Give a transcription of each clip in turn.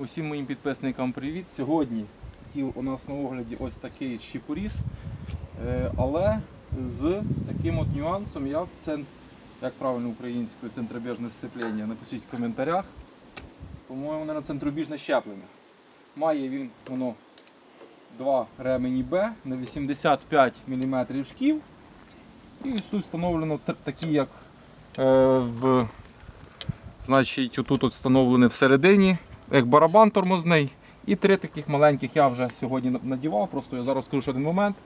Усім моїм підписникам привіт. Сьогодні хотів у нас на огляді ось такий щепоріз, е, але з таким от нюансом, як, це, як правильно українською центробіжне сцеплення. Напишіть в коментарях. По-моєму, на центробіжне щеплення. Має він воно два ремені Б на 85 мм шків. І тут встановлено такі, як е, в Значить, тут от встановлений всередині, як барабан тормозний. І три таких маленьких я вже сьогодні надівав, просто я зараз скажу один момент.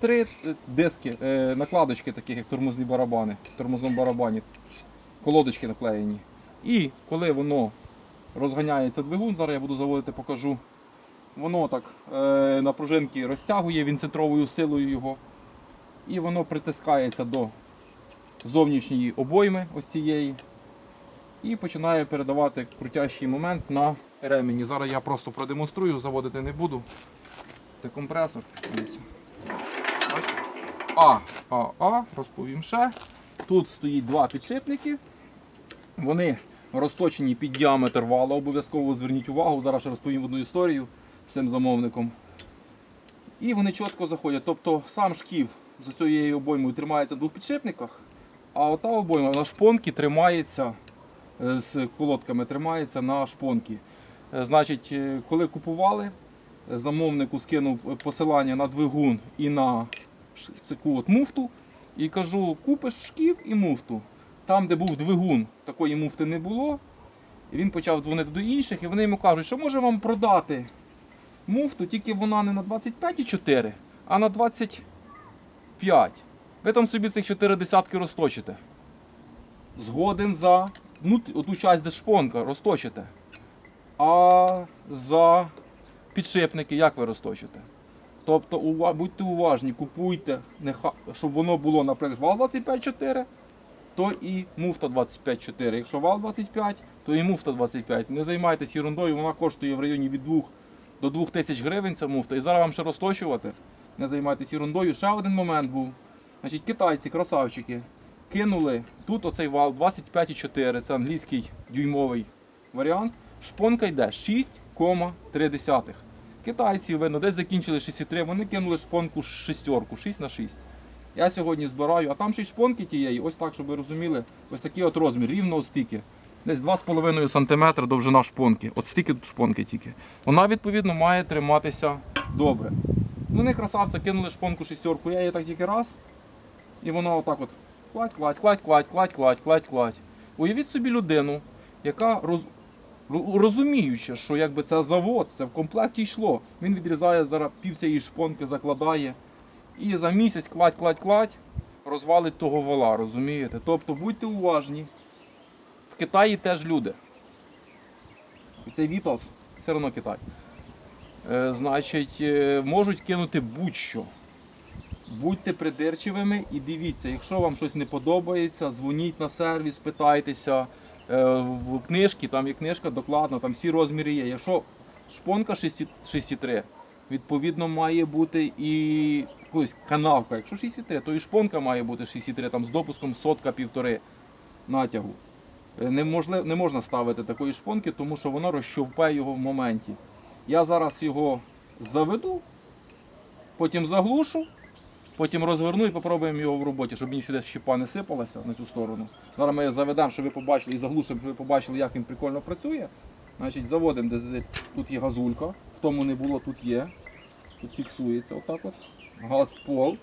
Три е, диски, е, накладочки, таких як тормозні барабани, в тормозному барабані, колодочки наклеєні. І коли воно розганяється двигун, зараз я буду заводити, покажу. Воно так е, на пружинки розтягує він центровою силою його. І воно притискається до зовнішньої обойми ось цієї і починає передавати крутящий момент на ремені. Зараз я просто продемонструю, заводити не буду. Це компресор. А, А, А, розповім ще. Тут стоїть два підшипники. Вони розточені під діаметр вала. Обов'язково зверніть увагу. Зараз ще розповім одну історію з цим замовником. І вони чітко заходять. Тобто сам шків з цією обоймою тримається в двох підшипниках, а ота обойма на шпонки тримається з колодками тримається на шпонки. Е, Значить, е, коли купували, е, замовнику скинув посилання на двигун і на таку от муфту. І кажу, купиш шків і муфту. Там, де був двигун, такої муфти не було. І він почав дзвонити до інших, і вони йому кажуть, що може вам продати муфту, тільки вона не на 25,4, а на 25. Ви там собі цих 4 десятки розточите. Згоден за ну, оту часть, де шпонка, розточите. А за підшипники як ви розточите? Тобто ува- будьте уважні, купуйте, неха- щоб воно було, наприклад, вал 25,4, то і муфта 25,4. Якщо вал 25, то і муфта 25. Не займайтесь ерундою, вона коштує в районі від 2 до 2 тисяч гривень ця муфта. І зараз вам ще розточувати. Не займайтесь ерундою. Ще один момент був. Значить, китайці, красавчики, кинули тут оцей вал 25,4, це англійський дюймовий варіант. Шпонка йде 6,3. Китайці, видно, десь закінчили 6,3, вони кинули шпонку шестерку, 6 на 6. Я сьогодні збираю, а там ще й шпонки тієї, ось так, щоб ви розуміли, ось такий от розмір, рівно от стільки. Десь 2,5 см довжина шпонки. От стільки тут шпонки тільки. Вона, відповідно, має триматися добре. Вони красавці кинули шпонку шестерку, я її так тільки раз. І вона отак от кладь, кладь, кладь, кладь, кладь, кладь, кладь, кладь. Уявіть собі людину, яка роз, розуміючи, що якби це завод, це в комплекті йшло. Він відрізає зараз пів цієї шпонки, закладає. І за місяць кладь, кладь, кладь, розвалить того вала, розумієте? Тобто будьте уважні. В Китаї теж люди. І Цей Вітос все одно Китай. Е, значить, е, можуть кинути будь-що. Будьте придирчивими і дивіться, якщо вам щось не подобається, дзвоніть на сервіс, питайтеся. Е, В книжці, там є книжка докладно, там всі розміри є. Якщо шпонка 6,3, відповідно має бути і якась канавка. Якщо 6,3, то і шпонка має бути 6,3, там з допуском сотка півтори натягу. Е, Не, можли- не можна ставити такої шпонки, тому що вона розщовпає його в моменті. Я зараз його заведу, потім заглушу, потім розверну і попробуємо його в роботі, щоб мені сюди щепа не сипалася на цю сторону. Зараз ми заведемо, щоб ви побачили і заглушимо, щоб ви побачили, як він прикольно працює. Значить, заводимо, де тут є газулька, в тому не було, тут є. Тут фіксується отак от. Газ пол.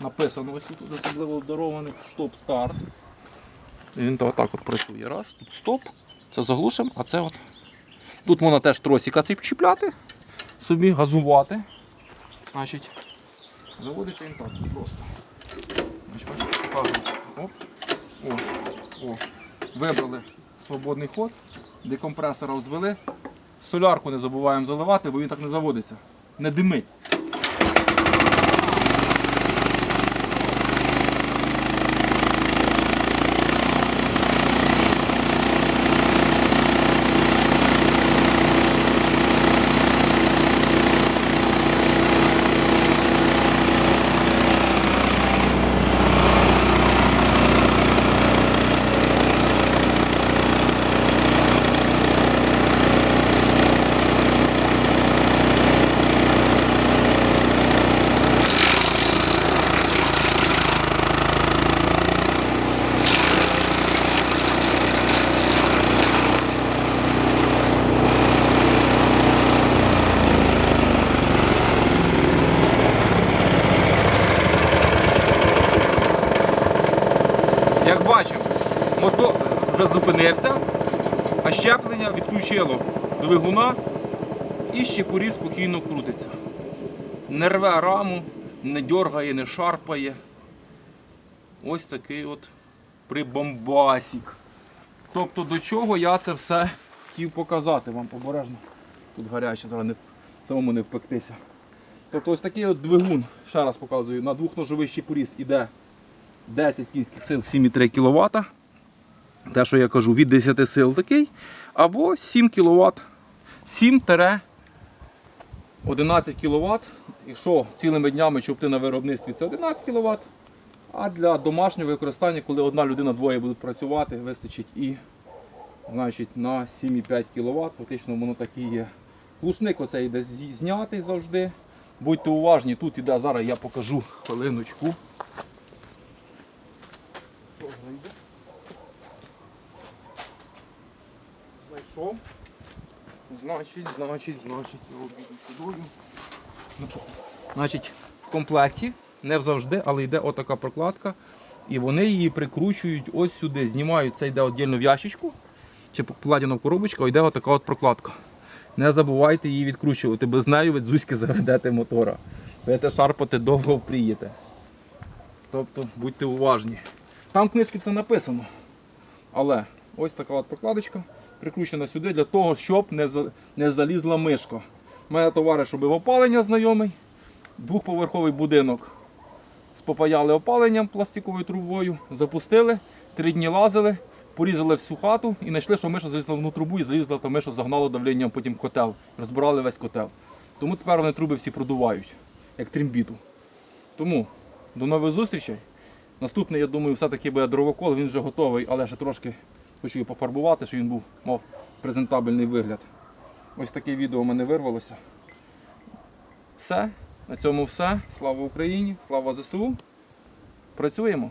Написано ось тут особливо обдарованих стоп-старт. І він отак от працює. Раз, тут стоп, це заглушимо, а це от. Тут можна теж тросика цей чіпляти, собі газувати. Значить, заводиться він так просто. Оп. О, о. Вибрали свободний ход, декомпресора взвели. Солярку не забуваємо заливати, бо він так не заводиться. Не димить. Мотор вже зупинився, а щеплення відключило двигуна і щепоріз спокійно крутиться. Не рве раму, не дьоргає, не шарпає. Ось такий от прибомбасік. Тобто до чого я це все хотів показати вам побережно. Тут гаряче, зараз не, самому не впектися. Тобто ось такий от двигун, ще раз показую, на двохножовий щепоріз іде 10 кінських сил 7,3 кВт. Те, що я кажу, від 10 сил такий. Або 7 кВт. 7-11 кВт. Якщо цілими днями чопти на виробництві, це 11 кВт. А для домашнього використання, коли одна людина двоє будуть працювати, вистачить і значить, на 7,5 кВт. Фактично воно так і є. Глушник оцей йде знятий завжди. Будьте уважні, тут іде, зараз я покажу хвилиночку. Знайшов. Значить, значить, значить, я обіду сюди. Значить, Значить, в комплекті не завжди, але йде отака прокладка. І вони її прикручують ось сюди. Знімають це йде віддільно в ящичку, чи покладено в коробочку, а йде отака от прокладка. Не забувайте її відкручувати, без нею ви дзузьки заведете мотора. Будете шарпати довго впрієте. Тобто будьте уважні. Там в книжці все написано. Але ось така от прокладочка прикручена сюди для того, щоб не, не залізла мишка. У мене товариш робив опалення знайомий, двохповерховий будинок. Спопаяли опаленням пластиковою трубою, запустили, три дні лазили, порізали всю хату і знайшли, що миша залізла в трубу і залізла, то миша загнало давленням потім котел. Розбирали весь котел. Тому тепер вони труби всі продувають, як трембіту. Тому до нових зустрічей. Наступний, я думаю, все-таки буде дровокол, він вже готовий, але ще трошки хочу його пофарбувати, щоб він був, мав презентабельний вигляд. Ось таке відео у мене вирвалося. Все. На цьому все. Слава Україні, слава ЗСУ. Працюємо.